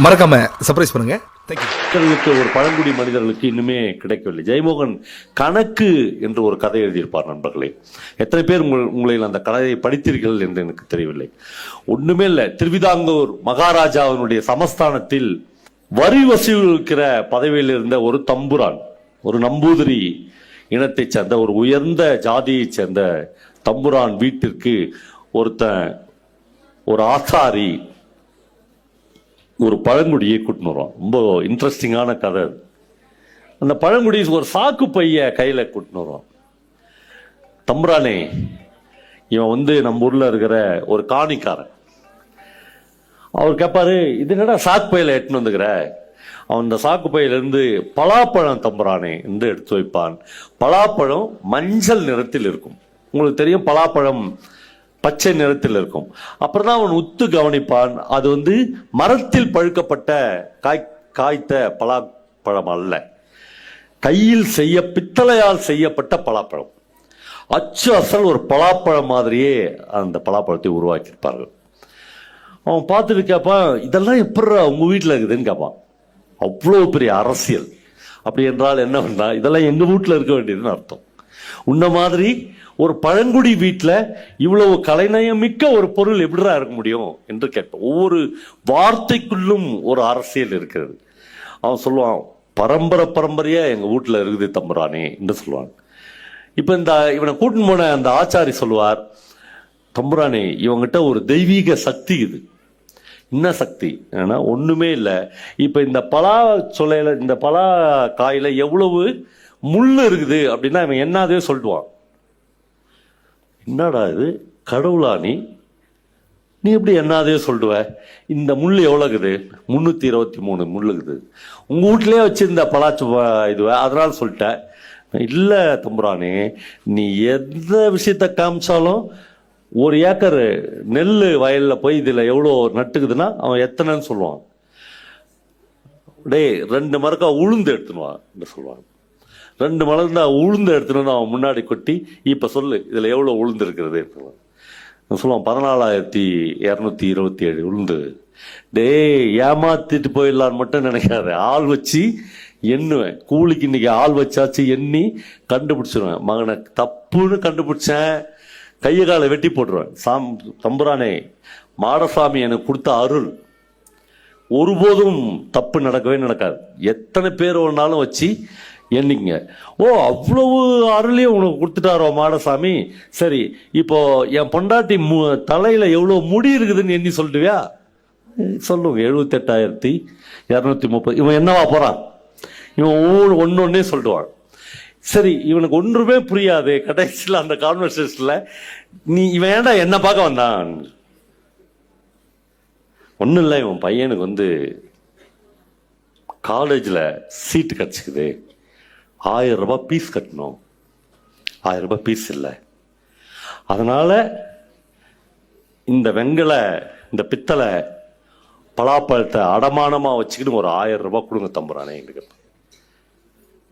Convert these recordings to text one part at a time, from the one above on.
மறக்காம சர்ப்ரைஸ் பண்ணுங்க. ஒரு பழங்குடி மனிதர்களுக்கு இன்னுமே கிடைக்கவில்லை. ஜெயமோகன் கணக்கு என்று ஒரு கதை எழுதியிருப்பார் நண்பர்களே. எத்தனை பேர் உங்கள் உங்களில் அந்த கதையை படித்தீர்கள் என்று எனக்கு தெரியவில்லை. ஒண்ணுமே இல்லை. திருவிதாங்கூர் மகாராஜாவினுடைய சமஸ்தானத்தில் வரி வசூலிக்கிற பதவியில் இருந்த ஒரு தம்புரான் ஒரு நம்பூதிரி இனத்தைச் சேர்ந்த ஒரு உயர்ந்த ஜாதியைச் சேர்ந்த தம்புரான் வீட்டிற்கு ஒருத்தன் ஒரு ஆசாரி ஒரு பழங்குடியை கூட்டின்னு வருவான் ரொம்ப இன்ட்ரெஸ்டிங்கான கதை அது. அந்த பழங்குடி ஒரு சாக்கு பைய கையில் கூட்டின்னு வருவான் தம்புரானே இவன் வந்து நம்ம ஊர்ல இருக்கிற ஒரு காணிக்காரன். அவர் கேட்பாரு இது என்னடா சாக்கு பையில எட்டுன்னு வந்துக்கிற? அவன் இந்த சாக்கு பையிலிருந்து பலாப்பழம் தம்புறானே என்று எடுத்து வைப்பான். பலாப்பழம் மஞ்சள் நிறத்தில் இருக்கும். உங்களுக்கு தெரியும் பலாப்பழம் பச்சை நிறத்தில் இருக்கும். அப்புறம் தான் அவன் உத்து கவனிப்பான். அது வந்து மரத்தில் பழுக்கப்பட்ட காய் காய்த்த பலாப்பழம் அல்ல. கையில் செய்ய பித்தளையால் செய்யப்பட்ட பலாப்பழம். அச்சு அசல் ஒரு பலாப்பழம் மாதிரியே அந்த பலாப்பழத்தை உருவாக்கியிருப்பார்கள். அவன் பார்த்துட்டு கேட்பான் இதெல்லாம் எப்படி உங்கள் வீட்டில் இருக்குதுன்னு கேட்பான் அவ்வளோ பெரிய அரசியல். அப்படி என்றால் என்ன பண்ணா இதெல்லாம் எங்கள் வீட்டில் இருக்க வேண்டியதுன்னு அர்த்தம். உன்ன மாதிரி ஒரு பழங்குடி வீட்டில் இவ்வளவு கலைநயம் மிக்க ஒரு பொருள் எப்படிடா இருக்க முடியும் என்று கேட்பேன் ஒவ்வொரு வார்த்தைக்குள்ளும் ஒரு அரசியல் இருக்கிறது. அவன் சொல்லுவான் பரம்பரை பரம்பரையாக எங்கள் வீட்டில் இருக்குது தம்புரானே என்று சொல்லுவான் இப்போ இந்த இவனை கூட்டின்னு போன அந்த ஆச்சாரி சொல்லுவார் தம்புரானே இவங்கிட்ட ஒரு தெய்வீக சக்தி இது. என்ன சக்தி? ஏன்னா ஒன்றுமே இல்லை. இப்போ இந்த பலா சொலையில இந்த பலா காயில் எவ்வளவு முள் இருக்குது அப்படின்னா இவன் என்னதே சொல்லுவான். என்னடா இது? கடவுளா நீ? நீ எப்படி என்னதே சொல்லுவ? இந்த முள் எவ்வளோக்குது முந்நூற்றி இருபத்தி மூணு முள்ளுக்குது உங்கள் வீட்டிலே வச்சுருந்த பலாச்சு இதுவ அதனால் சொல்லிட்டேன். இல்லை தம்புரானே நீ எந்த விஷயத்த காமிச்சாலும் ஒரு ஏக்கர் நெல் வயலில் போய் இதில் எவ்வளோ நட்டுக்குதுன்னா அவன் எத்தனைன்னு சொல்லுவான். டேய் ரெண்டு மரக்கா உளுந்து எடுத்துனுவான் சொல்லுவான். ரெண்டு மலர்ந்தா உளுந்த எடுத்துன்னு வந்து அவன் முன்னாடி கொட்டி இப்போ சொல்லு இதில் எவ்வளோ உளுந்து இருக்கிறது சொல்லுவான் பதினாலாயிரத்தி இரநூத்தி இருபத்தி ஏழு உளுந்து. டேய் ஏமாத்திட்டு போயிடலான்னு மட்டும் நினைக்காத. ஆள் வச்சு எண்ணுவேன். கூலிக்கு இன்னைக்கு ஆள் வச்சாச்சு எண்ணி கண்டுபிடிச்சிருவேன். மகனை தப்புன்னு கண்டுபிடிச்சேன். கையை காலை வெட்டி போட்டுருவேன். சாம் தம்புரானே மாடசாமி எனக்கு கொடுத்த அருள். ஒருபோதும் தப்பு நடக்கவே நடக்காது. எத்தனை பேர் ஒன்றாலும் வச்சு என்னைக்குங்க ஓ அவ்வளவு அருளையும் உனக்கு கொடுத்துட்டாரோ மாடசாமி? சரி இப்போ என் பொண்டாட்டி மு தலையில் எவ்வளோ முடி இருக்குதுன்னு எண்ணி சொல்லிட்டுவியா சொல்லுங்க எழுபத்தெட்டாயிரத்தி இரநூத்தி முப்பது. இவன் என்னவா போகிறான் இவன் ஒவ்வொன்று ஒன்று ஒன்றே சொல்லிடுவான். சரி இவனுக்கு ஒன்றுமே புரியாது. கடைசியில் அந்த கான்வர்சேஷனில் நீ இவன் ஏன்டா என்ன பார்க்க வந்தான்? ஒன்றும் இல்லை இவன் பையனுக்கு வந்து காலேஜில் சீட்டு கிடச்சிக்குது. ஆயிரம் ரூபாய் பீஸ் கட்டணும். ஆயிரம் ரூபாய் பீஸ் இல்லை. அதனால் இந்த வெங்கலை இந்த பித்தளை பலாப்பழத்தை அடமானமாக வச்சுக்கிட்டு ஒரு ஆயிரம் ரூபாய் கொடுங்க தம்புறானே எங்களுக்கு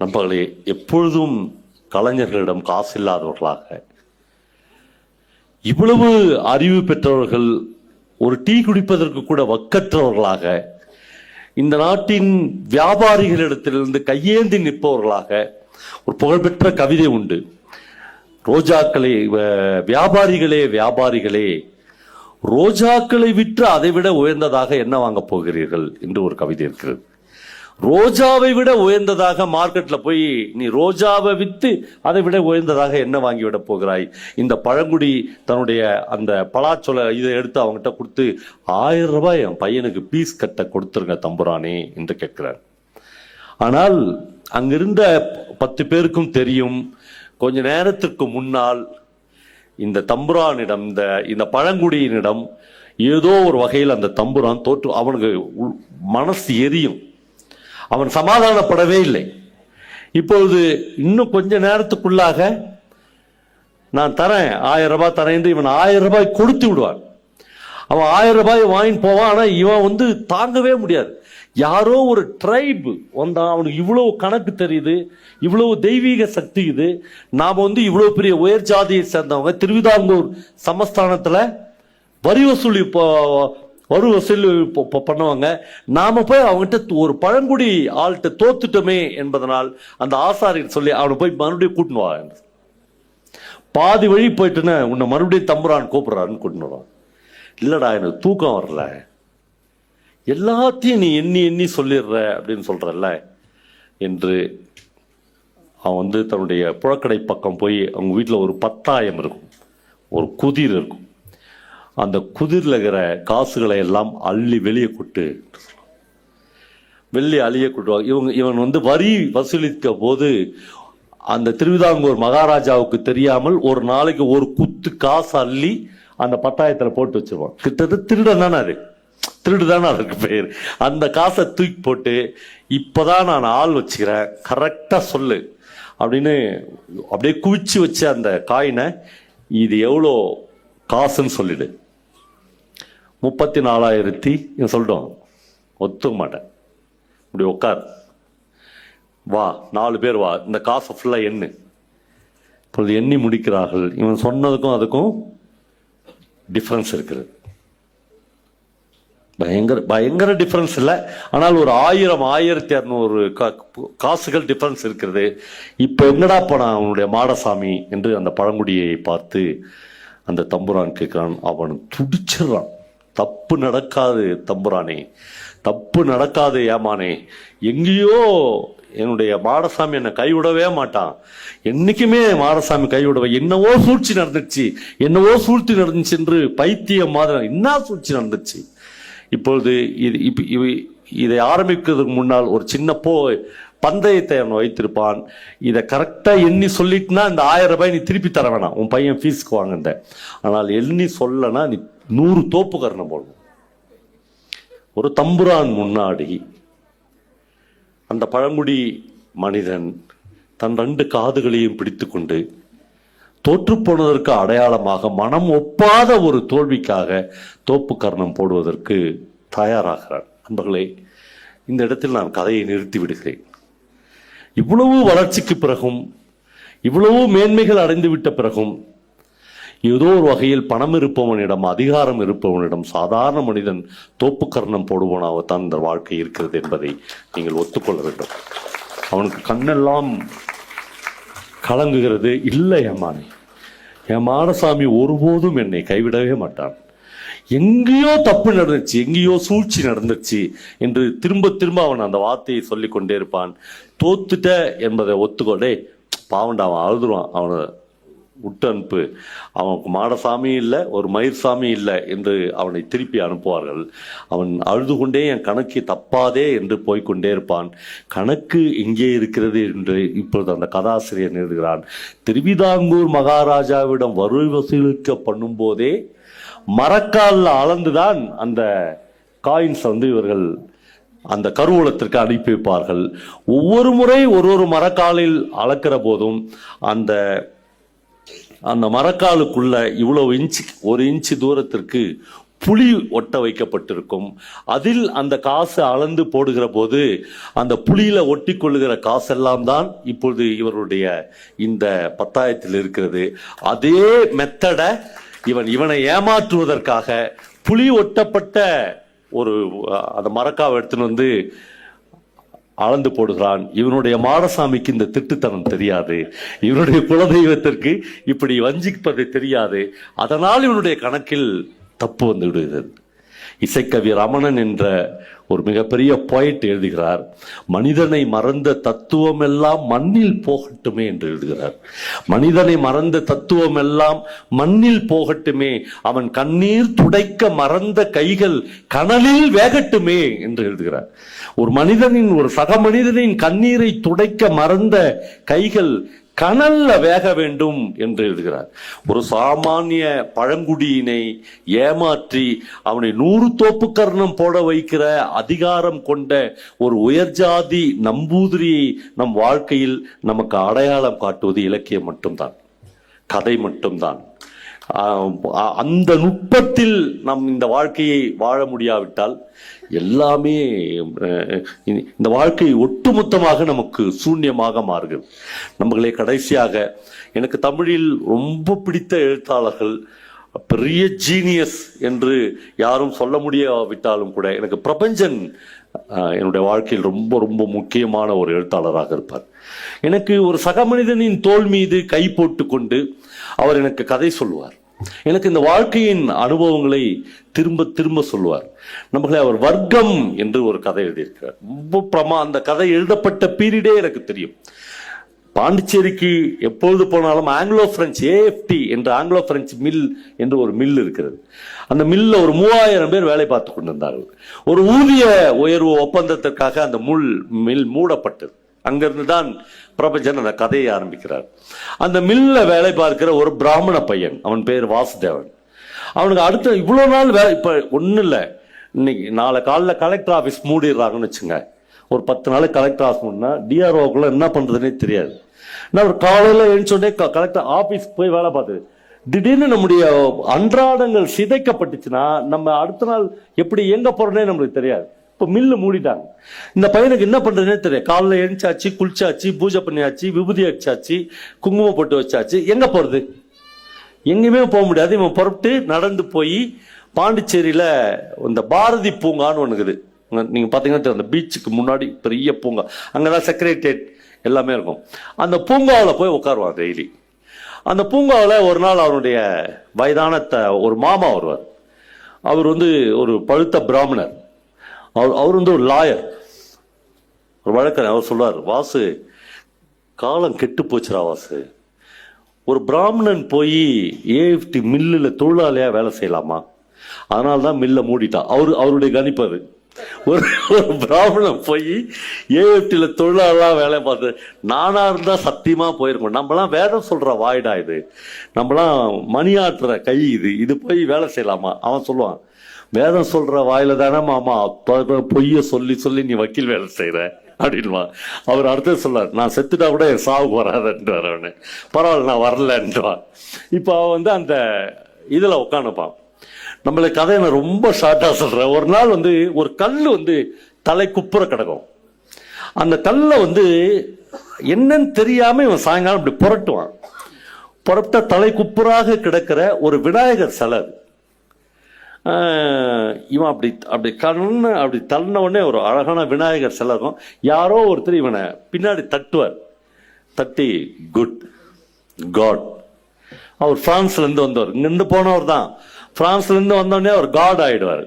நண்பர்களே எப்பொழுதும் கலைஞர்களிடம் காசு இல்லாதவர்களாக இவ்வளவு அறிவு பெற்றவர்கள் ஒரு டீ குடிப்பதற்கு கூட வக்கற்றவர்களாக இந்த நாட்டின் வியாபாரிகளிடத்திலிருந்து கையேந்தி நிற்பவர்களாக ஒரு புகழ்பெற்ற கவிதை உண்டு. ரோஜாக்களே வ- வியாபாரிகளே வியாபாரிகளே ரோஜாக்களை விற்று அதை விட உயர்ந்ததாக என்ன வாங்கப் போகிறீர்கள்? என்று ஒரு கவிதை இருக்கிறது. ரோஜாவை விட உயர்ந்ததாக மார்க்கெட்ல போய் நீ ரோஜாவை வித்து அதை விட உயர்ந்ததாக என்ன வாங்கி விட போகிறாய்? இந்த பழங்குடி தன்னுடைய அந்த பலாச்சொல இதை எடுத்து அவங்ககிட்ட கொடுத்து ஆயிரம் ரூபாய் என் பையனுக்கு பீஸ் கட்ட கொடுத்துருங்க தம்புரானே என்று கேட்கிறார். ஆனால் அங்கிருந்த பத்து பேருக்கும் தெரியும் கொஞ்ச நேரத்திற்கு முன்னால் இந்த தம்புரானிடம் இந்த இந்த பழங்குடியினிடம் ஏதோ ஒரு வகையில் அந்த தம்புரான் தோற்று அவனுக்கு உள்- மனசு எரியும். அவன் சமாதானப்படவே இல்லை. இப்பொழுது இன்னும் கொஞ்ச நேரத்துக்குள்ளாக நான் தரேன். ஆயிரம் ரூபாய் தரேன் என்று இவன் ஆயிரம் ரூபாய் கொடுத்து விடுவான். அவன் ஆயிரம் ரூபாய் வாங்கிட்டு போவான். ஆனால் இவன் வந்து தாங்கவே முடியாது. யாரோ ஒரு ட்ரைப் வந்தான் அவனுக்கு இவ்வளவு கணக்கு தெரியுது இவ்வளவு தெய்வீக சக்தி இது. நாம் வந்து இவ்வளோ பெரிய உயர் ஜாதியை சேர்ந்தவங்க. திருவிதாங்கூர் சமஸ்தானத்தில் வரி வசூலி இப்போ வசூல் பண்ணுவாங்க. நாம போய் அவங்ககிட்ட ஒரு பழங்குடி ஆள்கிட்ட தோத்துட்டோமே என்பதனால் அந்த ஆசாரியர் சொல்லி அவனை போய் மறுபடியும் கூட்டின்னு வா பாதி வழி போயிட்டுன்னு உன்னை மறுபடியும் தம்புறான்னு கூப்பிடுறான்னு கூட்டின்னு இல்லைடா இல்லடா எனக்கு தூக்கம் வரல. எல்லாத்தையும் நீ எண்ணி எண்ணி சொல்லிடுற அப்படின்னு சொல்றல்ல என்று அவன் வந்து தன்னுடைய புழக்கடை பக்கம் போய் அவங்க வீட்டில் ஒரு பத்தாயம் இருக்கும். ஒரு குதிர் இருக்கும். அந்த குதிரில் இருக்கிற காசுகளை எல்லாம் அள்ளி வெளியே கொட்டு. வெளியே அழிய கொட்டுவாங்க. இவங்க இவன் வந்து வரி வசூலிக்க போது அந்த திருவிதாங்கூர் மகாராஜாவுக்கு தெரியாமல் ஒரு நாளைக்கு ஒரு குத்து காசு அள்ளி அந்த பட்டாயத்தில் போட்டு வச்சிருவான். கிட்டத்தட்ட திருடன் தானே அது. திருடு தானே அதுக்கு பேர். அந்த காசை தூக்கி போட்டு இப்போதான் நான் ஆள் வச்சுக்கிறேன் கரெக்டாக சொல்லு. அப்படின்னு அப்படியே குவிச்சு வச்ச அந்த காயினை இது எவ்வளோ காசுன்னு சொல்லிடு. முப்பத்தி நாலாயிரத்தி இவன் சொல்லிட்டோம் ஒத்துக்க மாட்டேன். இப்படி உட்கார் வா நாலு பேர் வா. இந்த காசை ஃபுல்லாக எண்ணு. இப்பொழுது எண்ணி முடிக்கிறார்கள். இவன் சொன்னதுக்கும் அதுக்கும் டிஃப்ரென்ஸ் இருக்குது. பயங்கர பயங்கர டிஃப்ரென்ஸ் இல்லை. ஆனால் ஒரு ஆயிரம் ஆயிரத்தி இரநூறு காசுகள் டிஃப்ரென்ஸ் இருக்கிறது இப்போ என்னடா போனான் அவனுடைய மாடசாமி என்று அந்த பழங்குடியை பார்த்து அந்த தம்புரான் கேட்குறான் அவன் துடிச்சிடுறான். தப்பு நடக்காது தம்புரானே. தப்பு நடக்காது ஏமானே. எங்கேயோ என்னுடைய மாடசாமி என்னை கைவிடவே மாட்டான். என்னைக்குமே மாடசாமி கைவிடவே என்னவோ சூழ்ச்சி நடந்துச்சு என்னவோ சூழ்ச்சி நடந்துச்சு என்று பைத்தியம் மாதிரி என்ன சூழ்ச்சி நடந்துச்சு? இப்பொழுது இது இப்ப இவை- இதை ஆரம்பிக்கிறதுக்கு முன்னால் ஒரு சின்ன போ பந்தயத்தை அவன் வைத்திருப்பான். இதை கரெக்டாக எண்ணி சொல்லிட்டுனா இந்த ஆயிரம் ரூபாய் நீ திருப்பி தர வேணாம். உன் பையன் ஃபீஸ்க்கு வாங்குந்த ஆனால் எண்ணி சொல்லனா நீ நூறு தோப்பு கரணம் போடணும் ஒரு தம்புரான் முன்னாடி அந்த பழங்குடி மனிதன் தன் ரெண்டு காதுகளையும் பிடித்துக்கொண்டு தோற்றுப்போனதற்கு அடையாளமாக மனம் ஒப்பாத ஒரு தோல்விக்காக தோப்பு கர்ணம் போடுவதற்கு தயாராகிறான். நண்பர்களே இந்த இடத்தில் நான் கதையை நிறுத்தி விடுகிறேன். இவ்வளவு வளர்ச்சிக்கு பிறகும் இவ்வளவு மேன்மைகள் அடைந்துவிட்ட பிறகும் ஏதோ ஒரு வகையில் பணம் இருப்பவனிடம் அதிகாரம் இருப்பவனிடம் சாதாரண மனிதன் தோப்புக்கரணம் போடுவனாகத்தான் இந்த வாழ்க்கை இருக்கிறது என்பதை நீங்கள் ஒத்துக்கொள்ள வேண்டும். அவனுக்கு கண்ணெல்லாம் கலங்குகிறது. இல்லை ஏமானே. என் மாடசாமி ஒருபோதும் என்னை கைவிடவே மாட்டான். எங்கேயோ தப்பு நடந்துச்சு எங்கேயோ சூழ்ச்சி நடந்துச்சு என்று திரும்ப திரும்ப அவன் அந்த வார்த்தையை சொல்லிக் கொண்டே இருப்பான். தோத்துட்ட என்பதை ஒத்துக்கொண்டே பாவண்டா அவன் அழுதுருவான் அவனை உட்டனுப்பு. அவன் அவனுக்கு மாடசாமி இல்லை ஒரு மயிர் சாமி இல்லை என்று அவனை திருப்பி அனுப்புவார்கள். அவன் அழுது கொண்டே என் கணக்கு தப்பாதே என்று போய்க்கொண்டே இருப்பான். கணக்கு எங்கே இருக்கிறது என்று இப்பொழுது அந்த கதாசிரியர் எழுதுகிறான். திருவிதாங்கூர் மகாராஜாவிடம் வரி வசூலிக்க பண்ணும்போதே மரக்காலில் அளந்துதான் அந்த காயின்ஸ் வந்து இவர்கள் அந்த கருவூலத்திற்கு அனுப்பி வைப்பார்கள். ஒவ்வொரு முறை ஒரு ஒரு மரக்காலில் அளக்கிற போதும் அந்த அந்த மரக்காலுக்குள்ள இவ்வளவு இன்ச்சு ஒரு இன்ச்சு தூரத்திற்கு புளி ஒட்ட வைக்கப்பட்டிருக்கும். அதில் அந்த காசு அளந்து போடுகிற போது அந்த புளியில ஒட்டி கொள்ளுகிற காசெல்லாம் தான் இப்பொழுது இவருடைய இந்த பத்தாயத்தில் இருக்கிறது. அதே மெத்தட இவன் இவனை ஏமாற்றுவதற்காக புளி ஒட்டப்பட்ட ஒரு அந்த மரக்காவை எடுத்துன்னு வந்து அளந்து போடுகிறான். இவனுடைய மாடசாமிக்கு இந்த திட்டுத்தனம் தெரியாது. இவனுடைய குலதெய்வத்திற்கு இப்படி வஞ்சிப்பது தெரியாது. அதனால் இவனுடைய கணக்கில் தப்பு வந்து விடுகிறது. இசைக்கவி ரமணன் என்ற ஒரு மிகப்பெரிய போயிட் எழுதுகிறார் மனிதனை மறந்த தத்துவம் எல்லாம் மண்ணில் போகட்டுமே என்று எழுதுகிறார். மனிதனை மறந்த தத்துவம் எல்லாம் மண்ணில் போகட்டுமே அவன் கண்ணீர் துடைக்க மறந்த கைகள் கனலில் வேகட்டுமே என்று எழுதுகிறார். ஒரு மனிதனின் ஒரு சக மனிதனின் கண்ணீரை துடைக்க மறந்த கைகள் கனல்ல வேக வேண்டும் என்று எழுதுகிறார். ஒரு சாமானிய பழங்குடியினை ஏமாற்றி அவனை நூறு தோப்பு கர்ணம் போட வைக்கிற அதிகாரம் கொண்ட ஒரு உயர்ஜாதி நம்பூதிரியை நம் வாழ்க்கையில் நமக்கு அடையாளம் காட்டுவது இலக்கியம் மட்டும்தான். கதை மட்டும்தான். அந்த நுட்பத்தில் நம் இந்த வாழ்க்கையை வாழ முடியாவிட்டால் எல்லாமே இந்த வாழ்க்கை ஒட்டுமொத்தமாக நமக்கு சூன்யமாக மாறுகிறது. நம்மளே கடைசியாக எனக்கு தமிழில் ரொம்ப பிடித்த எழுத்தாளர்கள் பெரிய ஜீனியஸ் என்று யாரும் சொல்ல முடியாவிட்டாலும் கூட எனக்கு பிரபஞ்சன் என்னுடைய வாழ்க்கையில் ரொம்ப ரொம்ப முக்கியமான ஒரு எழுத்தாளராக இருப்பார். எனக்கு ஒரு சக மனிதனின் தோல் மீது கை போட்டு கொண்டு அவர் எனக்கு கதை சொல்லுவார். எனக்கு இந்த வாழ்க்கையின் அனுபவங்களை திரும்ப திரும்ப சொல்லுவார். நம்மளை அவர் வர்க்கம் என்று ஒரு கதை எழுதியிருக்கிறார். ரொம்ப பிரமா அந்த கதை எழுதப்பட்ட பீரியடே எனக்கு தெரியும். பாண்டிச்சேரிக்கு எப்பொழுது போனாலும் ஆங்கிலோ பிரெஞ்சு ஏஎஃப்டி என்ற ஆங்கிலோ பிரெஞ்சு மில் என்று ஒரு மில் இருக்கிறது. அந்த மில்ல ஒரு மூவாயிரம் பேர் வேலை பார்த்து கொண்டிருந்தார்கள். ஒரு ஊதிய உயர்வு ஒப்பந்தத்திற்காக அந்த முள் மில் மூடப்பட்டது. அங்கிருந்து தான் பிரபஞ்சன் அந்த கதையை ஆரம்பிக்கிறார். அந்த மில்ல வேலை பார்க்கிற ஒரு பிராமண பையன் அவன் பேர் வாசுதேவன். அவனுக்கு அடுத்த இவ்வளோ நாள் வேலை இப்போ ஒன்றும் இல்லை. இன்னைக்கு நாளை காலைல கலெக்டர் ஆஃபீஸ் மூடிடுறாங்கன்னு வச்சுங்க. ஒரு பத்து நாளைக்கு கலெக்டர் ஆஃபீஸ் மூடினா டிஆர்ஓக்குள்ள என்ன பண்ணுறதுனே தெரியாது. நான் ஒரு காலையில் எழுந்தோடனே கலெக்டர் ஆஃபீஸ் போய் வேலை பார்த்தது திடீர்னு நம்முடைய அன்றாடங்கள் சிதைக்கப்பட்டுச்சுன்னா நம்ம அடுத்த நாள் எப்படி இயங்க போகிறோன்னே நம்மளுக்கு தெரியாது. இப்போ மில்லு மூடிட்டாங்க. இந்த பையனுக்கு என்ன பண்றதுனே தெரியாது. காலைல எழுந்தாச்சு குளிச்சாச்சு பூஜை பண்ணியாச்சு விபூதி அடிச்சாச்சு குங்குமம் போட்டு வச்சாச்சு. எங்க போறது? எங்கேயுமே போக முடியாது. இவன் புறப்பட்டு நடந்து போய் பாண்டிச்சேரியில இந்த பாரதி பூங்கான்னு ஒன்று இருக்குது. அங்க நீங்க பாத்தீங்கன்னா அந்த பீச்சுக்கு முன்னாடி பெரிய பூங்கா. அங்கதான் செக்ரட்டரியேட் எல்லாமே இருக்கும். அந்த பூங்காவில் போய் உட்காருவான் டெய்லி அந்த பூங்காவில் ஒரு நாள் அவனுடைய வயதான ஒரு மாமா வருவார். அவர் வந்து ஒரு பழுத்த பிராமணர். அவர் அவர் வந்து ஒரு லாயர் ஒரு வழக்கறிஞர். அவர் சொல்வார் வாசு காலம் கெட்டு போச்சுடா வாசு. ஒரு பிராமணன் போய் ஏஎஃப்டி மில்லில் தொழிலாளியாக வேலை செய்யலாமா? அதனால தான் மில்லை மூடிட்டான் அவர் அவருடைய கணிப்பு அது. ஒரு ஒரு பிராமணன் போய் ஏஎஃப்டியில் தொழிலாளாக வேலை பார்த்து நானாக இருந்தால் சத்தியமாக போயிருக்கோம். நம்மலாம் வேதம் சொல்கிற வாய்டா இது. நம்மலாம் மணியாட்டுற கை இது. இது போய் வேலை செய்யலாமா? அவன் சொல்லுவான் வேதம் சொல்ற வாயில தானே மாமா பொய்ய சொல்லி சொல்லி நீ வக்கீல் வேலை செய்யற அப்படின்வா அவர் அடுத்தது சொல்லார் நான் செத்துட்டா கூட என் சாவுக்கு வராதுன்றார் அவனு. பரவாயில்ல நான் வரலன்றான் இப்போ அவன் வந்து அந்த இதில் உட்காந்துப்பான் நம்மளை கதையை நான் ரொம்ப ஷார்ட்டாக சொல்கிறேன் ஒரு நாள் வந்து ஒரு கல் வந்து தலை குப்புற கிடக்கும். அந்த கல்லை வந்து என்னன்னு தெரியாமல் இவன் சாயங்காலம் இப்படி புரட்டுவான். புறப்பட்ட தலை குப்புறாக கிடக்கிற ஒரு விநாயகர் சிலை இவன் அப்படி அப்படி கண்ணு அப்படி தள்ளின உடனே ஒரு அழகான விநாயகர் சிலை இருக்கும் யாரோ ஒருத்தர் இவனை பின்னாடி தட்டுவார். தட்டி குட் காட் அவர் ஃப்ரான்ஸ்லேருந்து வந்தவர். இங்கேருந்து போனவர் தான். ஃப்ரான்ஸ்லேருந்து வந்தோடனே அவர் காட் ஆகிடுவார்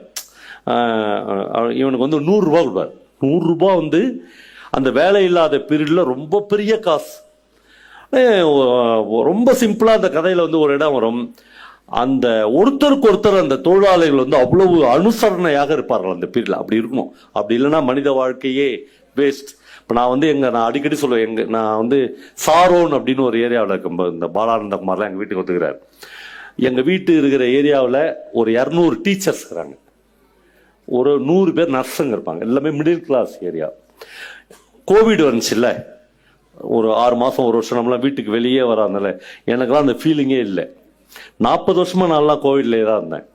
இவனுக்கு வந்து நூறுரூபா கொடுப்பார். நூறுரூபா வந்து அந்த வேலை இல்லாத பீரியடில் ரொம்ப பெரிய காசு. ரொம்ப சிம்பிளாக அந்த கதையில் வந்து ஒரு இடம் வரும். அந்த ஒருத்தருக்கு ஒருத்தர் அந்த தொழிலாளிகள் வந்து அவ்வளவு அனுசரணையாக இருப்பார்கள் அந்த பீரியட்ல. அப்படி இருக்கணும். அப்படி இல்லைன்னா மனித வாழ்க்கையே வேஸ்ட் இப்போ நான் வந்து எங்கள் நான் அடிக்கடி சொல்லுவேன் எங்கள் நான் வந்து சாரோன் அப்படின்னு ஒரு ஏரியாவில் இருக்கும்போது இந்த பாலானந்த குமார்லாம் வீட்டுக்கு வந்துக்கிறார் எங்கள் வீட்டு இருக்கிற ஏரியாவில் ஒரு இரநூறு டீச்சர்ஸ் இருக்கிறாங்க ஒரு நூறு பேர் நர்ஸுங்க இருப்பாங்க. எல்லாமே மிடில் கிளாஸ் ஏரியா கோவிட் வந்துச்சுல்ல. ஒரு ஆறு மாதம் ஒரு வருஷம் நம்மளாம் வீட்டுக்கு வெளியே வராதுனால எனக்கெல்லாம் அந்த ஃபீலிங்கே இல்லை. நாற்பது வருஷமாக நான்லாம் கோவிட்லேயே தான் இருந்தேன்.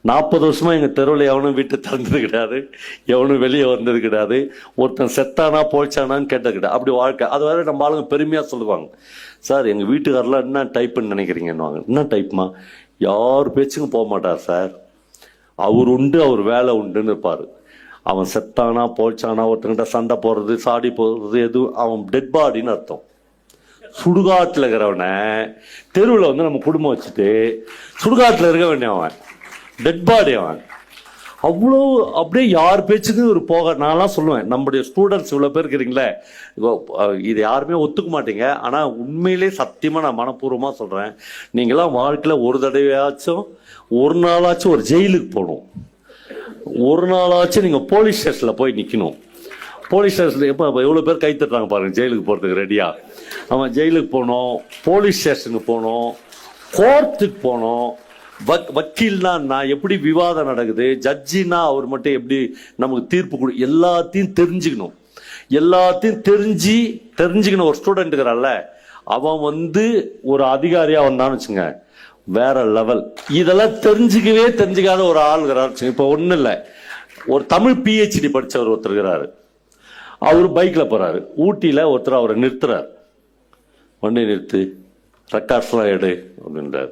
நாற்பது வருஷமாக எங்கள் தெருவில் எவனும் வீட்டை திறந்தது கிடையாது. எவனும் வெளியே வந்தது கிடையாது. ஒருத்தன் செத்தானா போய்ச்சானான்னு கேட்டது கிடையாது. அப்படி வாழ்க்கை. அது வேறு நம்ம ஆளுங்க பெருமையாக சொல்லுவாங்க. சார் எங்கள் வீட்டுக்காரெலாம் என்ன டைப்புன்னு நினைக்கிறீங்கன்னுவாங்க. என்ன டைப்மா யார் பேச்சுக்கும் போக மாட்டார் சார். அவர் உண்டு அவர் வேலை உண்டுன்னு இருப்பார். அவன் செத்தானா போய்ச்சானா ஒருத்தங்கிட்ட சண்டை போடுறது சாடி போடுறது எதுவும் அவன் டெட் பாடின்னு அர்த்தம். சுடுகாட்டில் இருக்கிறவனை தெருவில் வந்து நம்ம குடும்பம் வச்சுட்டு சுடுகாட்டில் இருக்க வேண்டிய அவன் டெட் பாடி அவன். அவ்வளோ அப்படியே யார் பேச்சுக்கும் ஒரு போக நான்லாம் சொல்லுவேன். நம்முடைய ஸ்டூடெண்ட்ஸ் இவ்வளோ பேர் இருக்கிறீங்களே இது யாருமே ஒத்துக்க மாட்டீங்க. ஆனால் உண்மையிலே சத்தியமாக நான் மனப்பூர்வமாக சொல்கிறேன் நீங்களாம் வாழ்க்கையில் ஒரு தடவையாச்சும் ஒரு நாளாச்சும் ஒரு ஜெயிலுக்கு போகணும். ஒரு நாளாச்சும் நீங்கள் போலீஸ் ஸ்டேஷனில் போய் நிற்கணும் போலீஸ் ஸ்டேஷனில் எப்போ எவ்வளோ பேர் கை தட்டுறாங்க ஜெயிலுக்கு போகிறதுக்கு ரெடியாக அவன் ஜெயிலுக்கு போனோம் போலீஸ் ஸ்டேஷனுக்கு போனோம் கோர்ட்டுக்கு போனோம். வக் வக்கீல்னா நான் எப்படி விவாதம் நடக்குது? ஜட்ஜினா அவர் மட்டும் எப்படி நமக்கு தீர்ப்பு கொடு எல்லாத்தையும் தெரிஞ்சுக்கணும். எல்லாத்தையும் தெரிஞ்சு தெரிஞ்சுக்கணும். ஒரு ஸ்டூடெண்ட் இருக்கிறான்ல அவன் வந்து ஒரு அதிகாரியாக வந்தான்னு வச்சுங்க வேற லெவல் இதெல்லாம் தெரிஞ்சுக்கவே தெரிஞ்சுக்காத ஒரு ஆள் இருக்கிறார் இப்போ ஒன்றும் இல்லை ஒரு தமிழ் பிஹெச்டி படித்தவர் ஒருத்தர் இருக்கிறாரு. அவர் பைக்கில் போகிறாரு ஊட்டியில் ஒருத்தர் அவரை நிறுத்துறார். வண்டி நிறுத்து ரெக்கார்ட்ஸ்லாம் எடு அப்படின்றார்.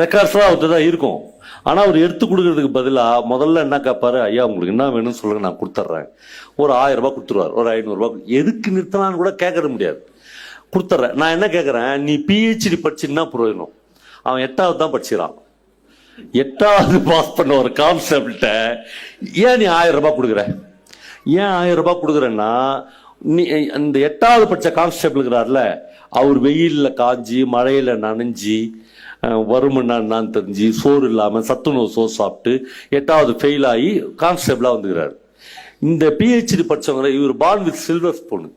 ரெக்கார்ட்ஸ்லாம் அவர்கிட்ட தான் இருக்கும். ஆனால் அவர் எடுத்து கொடுக்கறதுக்கு பதிலாக முதல்ல என்ன கேட்பாரு ஐயா உங்களுக்கு என்ன வேணும்னு சொல்லுங்க நான் கொடுத்துட்றேன் ஒரு ஆயிரம் ரூபாய் கொடுத்துருவார். ஒரு ஐநூறுரூபா எதுக்கு நிறுத்தலான்னு கூட கேட்கற முடியாது. கொடுத்துட்றேன் நான் என்ன கேட்குறேன் நீ பிஹெச்டி படிச்சுன்னா பிரயோஜனம் அவன் எட்டாவது தான் படிச்சிடான் எட்டாவது பாஸ் பண்ண ஒரு கான்செப்ட ஏன் நீ ஆயிரம் ரூபாய் கொடுக்குற? ஏன் ஆயிரம் ரூபாய் கொடுக்குறேன்னா நீ அந்த எட்டாவது பட்ச கான்ஸ்டபிள் இருக்கிறார்ல அவர் வெயிலில் காஞ்சி மழையில் நனைஞ்சி அஹ், நான் தெரிஞ்சு சோறு இல்லாமல் சத்துணவு சோறு சாப்பிட்டு எட்டாவது ஃபெயில் ஆகி கான்ஸ்டபிளாக வந்துக்கிறார். இந்த பிஹெச்டி படிச்சவங்க இவர் பான் வித் சில்வர் ஸ்பூனு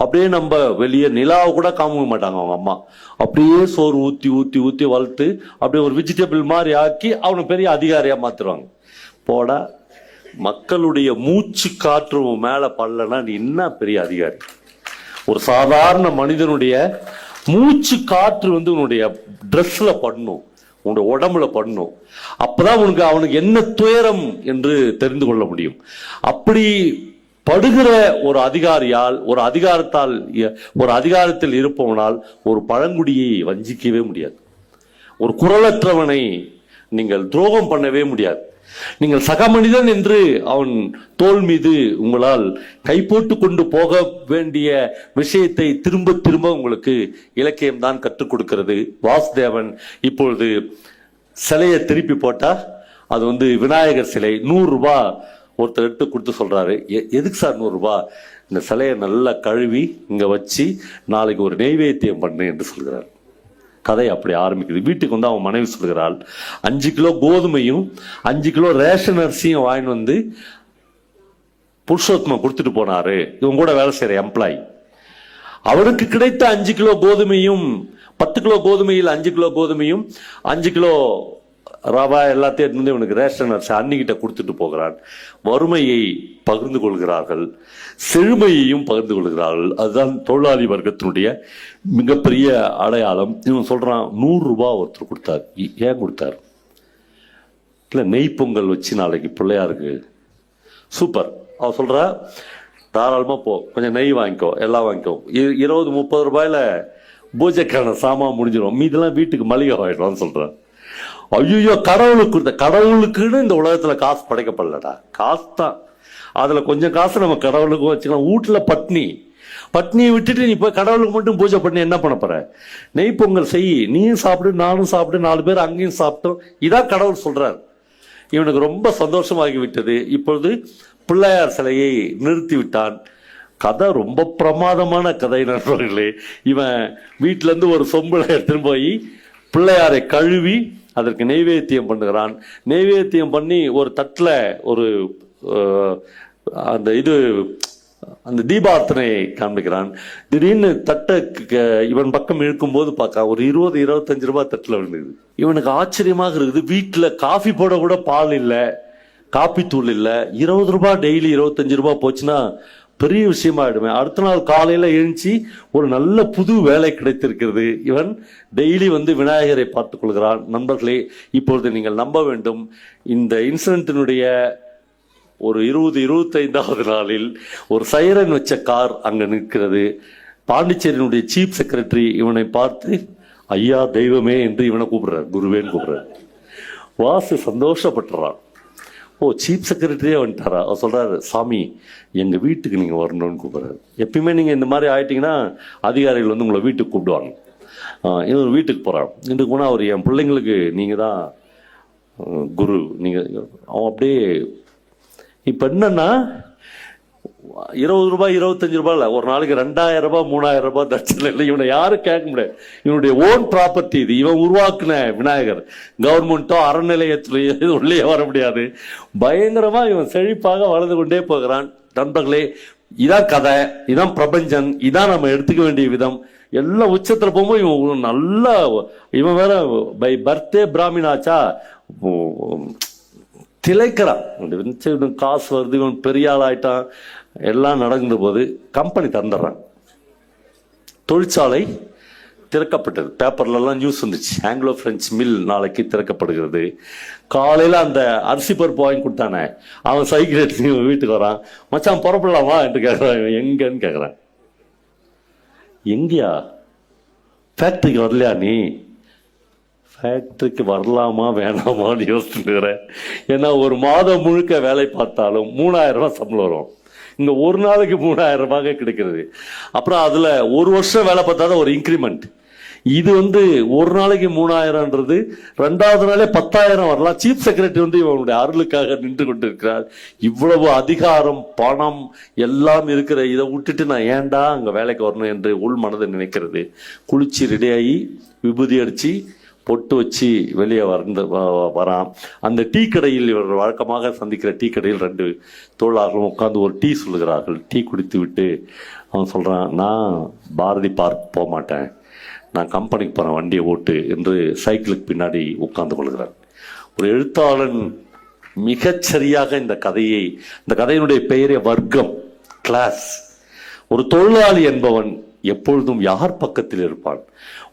அப்படியே நம்ம வெளியே நிலாவை கூட காமிக்க மாட்டாங்க அவங்க அம்மா. அப்படியே சோறு ஊற்றி ஊற்றி ஊற்றி வளர்த்து அப்படியே ஒரு வெஜிடபிள் மாதிரி ஆக்கி அவனை பெரிய அதிகாரியாக மாற்றுவாங்க போட மக்களுடைய மூச்சு காற்று உன் படலன்னா நீ என்ன பெரிய அதிகாரி? ஒரு சாதாரண மனிதனுடைய மூச்சு காற்று வந்து உன்னுடைய ட்ரெஸ்ல படணும் உன்னுடைய உடம்புல பண்ணும். அப்பதான் உனக்கு அவனுக்கு என்ன துயரம் என்று தெரிந்து கொள்ள முடியும். அப்படி படுகிற ஒரு அதிகாரியால் ஒரு அதிகாரத்தால் ஒரு அதிகாரத்தில் இருப்பவனால் ஒரு பழங்குடியை வஞ்சிக்கவே முடியாது. ஒரு குரலற்றவனை நீங்கள் துரோகம் பண்ணவே முடியாது. நீங்கள் சக மனிதன் என்று அவன் தோல் மீது உங்களால் கை போட்டு கொண்டு போக வேண்டிய விஷயத்தை திரும்ப திரும்ப உங்களுக்கு இலக்கியம் தான் கற்றுக் கொடுக்கிறது. வாசுதேவன் இப்பொழுது சிலையை திருப்பி போட்டா அது வந்து விநாயகர் சிலை. நூறுரூபா ஒருத்தர் எடுத்து கொடுத்து சொல்கிறாரு "எ- எதுக்கு சார் நூறுரூபா இந்த சிலையை நல்லா கழுவி இங்கே வச்சு நாளைக்கு ஒரு நெய்வேத்தியம் பண்ணு என்று சொல்கிறார். கதை அப்படி ஆரம்பிக்குது. வீட்டுக்கு வந்து அவன் மனைவி சொல்கிறாள் அஞ்சு கிலோ கோதுமையும் அஞ்சு கிலோ ரேஷன் அரிசியும் வாங்கிட்டு வந்து புருஷோத்மா கொடுத்துட்டு போனாரு. இவன் கூட வேலை செய்யற எம்ப்ளாயி அவருக்கு கிடைத்த அஞ்சு கிலோ கோதுமையும் பத்து கிலோ கோதுமையில் அஞ்சு கிலோ கோதுமையும் அஞ்சு கிலோ ரவா எல்லாத்தையும் எடுத்து வந்து இவனுக்கு ரேஷன் அரிசி அன்னிக்கிட்ட கொடுத்துட்டு போகிறான். வறுமையை பகிர்ந்து கொள்கிறார்கள். செழுமையையும் பகிர்ந்து கொள்கிறார்கள். அதுதான் தொழிலாளி வர்க்கத்தினுடைய மிகப்பெரிய அடையாளம். இவன் சொல்கிறான் நூறுரூபா ஒருத்தர் கொடுத்தார். ஏன் கொடுத்தார்? இல்லை நெய் பொங்கல் வச்சு நாளைக்கு பிள்ளையாருக்கு. சூப்பர். அவ சொல்கிற தாராளமாக போ கொஞ்சம் நெய் வாங்கிக்கோ எல்லாம் வாங்கிக்கோ. இருபது முப்பது ரூபாயில் பூஜைக்கான சாமான் முடிஞ்சிடும். மீதெல்லாம் வீட்டுக்கு மளிகை வாங்கிடும்னு சொல்கிறேன் ஐயோ கடவுளுக்கு கடவுளுக்குன்னு இந்த உலகத்தில் காசு படைக்கப்படலடா. காசு தான் அதில் கொஞ்சம் காசு நம்ம கடவுளுக்கும் வச்சுக்கலாம். வீட்டில் பட்னி. பட்னியை விட்டுட்டு நீ போய் கடவுளுக்கு மட்டும் பூஜை பண்ணி என்ன பண்ண போற? நெய் பொங்கல் செய். நீயும் சாப்பிடு நானும் சாப்பிடு நாலு பேர் அங்கேயும் சாப்பிட்டோம். இதான் கடவுள் சொல்றாரு. இவனுக்கு ரொம்ப சந்தோஷமாகி விட்டது. இப்பொழுது பிள்ளையார் சிலையை நிறுத்தி விட்டான். கதை ரொம்ப பிரமாதமான கதை நண்பர்களே. இவன் வீட்டிலேருந்து ஒரு சொம்புல எடுத்துன்னு போய் பிள்ளையாரை கழுவி அதற்கு நெய்வேத்தியம் பண்ணுகிறான். நெய்வேத்தியம் பண்ணி ஒரு தட்டில் ஒரு அந்த இது அந்த தீபார்த்தனை காண்பிக்கிறான். திடீர்னு தட்டை க- இவன் பக்கம் இழுக்கும்போது பார்க்கா ஒரு இருபது இருபத்தஞ்சு ரூபாய் தட்டில் விழுந்துது. இவனுக்கு ஆச்சரியமாக இருக்குது. வீட்டில் காஃபி போட கூட பால் இல்லை காப்பி தூள் இல்லை. இருபது ரூபாய் டெய்லி இருபத்தஞ்சு ரூபாய் போச்சுன்னா பெரிய விஷயமா ஆயிடுமே அடுத்த நாள் காலையில் எழுந்துச்சு ஒரு நல்ல புது வேலை கிடைத்திருக்கிறது. இவன் டெய்லி வந்து விநாயகரை பார்த்து கொள்கிறான். நண்பர்களே இப்பொழுது நீங்கள் நம்ப வேண்டும். இந்த இன்சிடென்ட்டினுடைய ஒரு இருபது இருபத்தைந்தாவது நாளில் ஒரு சைரன் வச்ச கார் அங்கே நிற்கிறது. பாண்டிச்சேரியினுடைய சீஃப் செக்ரட்டரி இவனை பார்த்து ஐயா தெய்வமே என்று இவனை கூப்பிடுறார். குருவேன்னு கூப்பிடுறார். வாசு சந்தோஷப்பட்டுறான். ஓ சீஃப் செக்ரட்டரியே வந்துட்டாரா? அவர் சொல்கிறாரு சாமி எங்கள் வீட்டுக்கு நீங்கள் வரணும்னு கூப்பிட்றாரு. எப்பயுமே நீங்கள் இந்த மாதிரி ஆயிட்டீங்கன்னா அதிகாரிகள் வந்து உங்களை வீட்டுக்கு கூப்பிடுவாங்க. இன்னொரு வீட்டுக்கு போகிறான் வீட்டுக்கு போனால் அவர் என் பிள்ளைங்களுக்கு நீங்கள் தான் குரு. நீங்கள் அவன் அப்படியே இப்போ என்னன்னா இருபது ரூபாய் இருபத்தஞ்சு ரூபாய் இல்லை. ஒரு நாளைக்கு ரெண்டாயிரம் ரூபாய் மூணாயிரம் ரூபாய் தட்சணை இல்லை. இவனை யாரும் கேட்க முடியாது. இவனுடைய ஓன் ப்ராப்பர்ட்டி இது. இவன் உருவாக்குன விநாயகர். கவர்மெண்ட்டோ அறநிலையத்துறையோ இது உள்ளே வர முடியாது. பயங்கரமாக இவன் செழிப்பாக வளர்ந்து கொண்டே போகிறான். நண்பர்களே இதான் கதை இதான் பிரபஞ்சன் இதான் நம்ம எடுத்துக்க வேண்டிய விதம். எல்லாம் உச்சத்தில் போகும்போது இவன் நல்லா இவன் வேற பை பர்த்டே பிராமினாச்சா திளைக்கிறான். காசு வருது இவன் பெரிய ஆள் ஆயிட்டான் எல்லாம் நடந்த போது கம்பெனி தந்துடுறான். தொழிற்சாலை திறக்கப்பட்டது. பேப்பர்லலாம் நியூஸ் வந்துச்சு. ஆங்கிலோ பிரெஞ்சு மில் நாளைக்கு திறக்கப்படுகிறது. காலையில் அந்த அரிசி பருப்பு வாங்கி கொடுத்தானே அவன் சைக்கிள் எடுத்து வீட்டுக்கு வரான். மச்சான் புறப்படலாமா? என்று கேட்கறான் எங்கன்னு கேட்கறான் எங்கேயா ஃபேக்ட்ரிக்கு வரலையா நீ? ஃபேக்ட்ரிக்கு வரலாமா வேணாமான்னு யோசிச்சுக்கிறேன் ஏன்னா ஒரு மாதம் முழுக்க வேலை பார்த்தாலும் மூணாயிரம் ரூபா சம்பளம் வரும். இங்க ஒரு நாளைக்கு மூணாயிரம் ரூபாய் கிடைக்கிறது. அப்புறம் அதுல ஒரு வருஷம் வேலை பார்த்தா தான் ஒரு இன்க்ரிமெண்ட் இது வந்து ஒரு நாளைக்கு மூணாயிரம்ன்றது ரெண்டாவது நாளே பத்தாயிரம் வரலாம். சீஃப் செக்ரட்டரி வந்து இவனுடைய அருளுக்காக நின்று கொண்டிருக்கிறார். இவ்வளவு அதிகாரம் பணம் எல்லாம் இருக்கிற இதை விட்டுட்டு நான் ஏன்டா அங்கே வேலைக்கு வரணும் என்று உள் மனதை நினைக்கிறது. குளிச்சு ரெடியாகி விபூதி அடிச்சு பொட்டு வச்சு வெளியே வந்து வ- வரான் அந்த டீ கடையில் இவர் வழக்கமாக சந்திக்கிற டீ கடையில் ரெண்டு தொழிலாளர்களும் உட்காந்து ஒரு டீ சொல்லுகிறார்கள். டீ குடித்து விட்டு அவன் சொல்கிறான் நான் பாரதி பார்க் போக மாட்டேன். நான் கம்பெனிக்கு போகிறேன் வண்டியை ஓட்டு என்று சைக்கிளுக்கு பின்னாடி உட்கார்ந்து கொள்கிறான். ஒரு எழுத்தாளன் மிகச்சரியாக இந்த கதையை இந்த கதையினுடைய பெயரே வர்க்கம் கிளாஸ். ஒரு தொழிலாளி என்பவன் எப்பொழுதும் யார் பக்கத்தில் இருப்பான்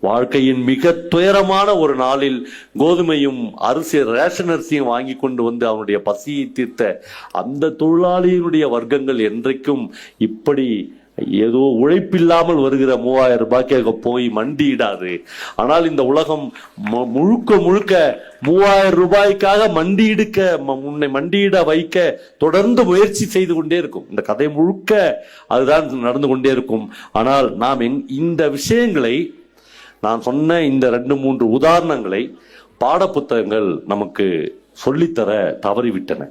வாழ்க்கையின் மிக துயரமான ஒரு நாளில் கோதுமையும் அரிசி ரேஷன் அரிசியும் வாங்கி கொண்டு வந்து அவனுடைய பசியை தீர்த்த அந்த தொழிலாளியினுடைய வர்க்கங்கள் என்றைக்கும் இப்படி ஏதோ உழைப்பில்லாமல் வருகிற மூவாயிரம் ரூபாய்க்காக போய் மண்டியிடாது. ஆனால் இந்த உலகம் மு- முழுக்க முழுக்க மூவாயிரம் ரூபாய்க்காக மண்டியிடுக்க உன்னை மண்டியிட வைக்க தொடர்ந்து முயற்சி செய்து கொண்டே இருக்கும். இந்த கதை முழுக்க அதுதான் நடந்து கொண்டே இருக்கும். ஆனால் நாம் இந்த விஷயங்களை நான் சொன்ன இந்த ரெண்டு மூன்று உதாரணங்களை பாடப்புத்தகங்கள் நமக்கு சொல்லித்தர தவறிவிட்டன.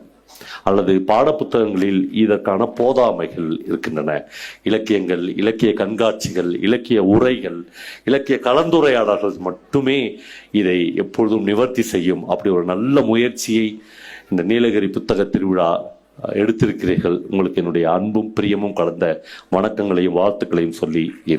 அல்லது பாடப்புத்தகங்களில் இதற்கான போதாமைகள் இருக்கின்றன. இலக்கியங்கள் இலக்கிய கண்காட்சிகள் இலக்கிய உரைகள் இலக்கிய கலந்துரையாடல்கள் மட்டுமே இதை எப்பொழுதும் நிவர்த்தி செய்யும். அப்படி ஒரு நல்ல முயற்சியை இந்த நீலகிரி புத்தக திருவிழா எடுத்திருக்கிறீர்கள். உங்களுக்கு என்னுடைய அன்பும் பிரியமும் கலந்த வணக்கங்களையும் வாழ்த்துக்களையும் சொல்லி என்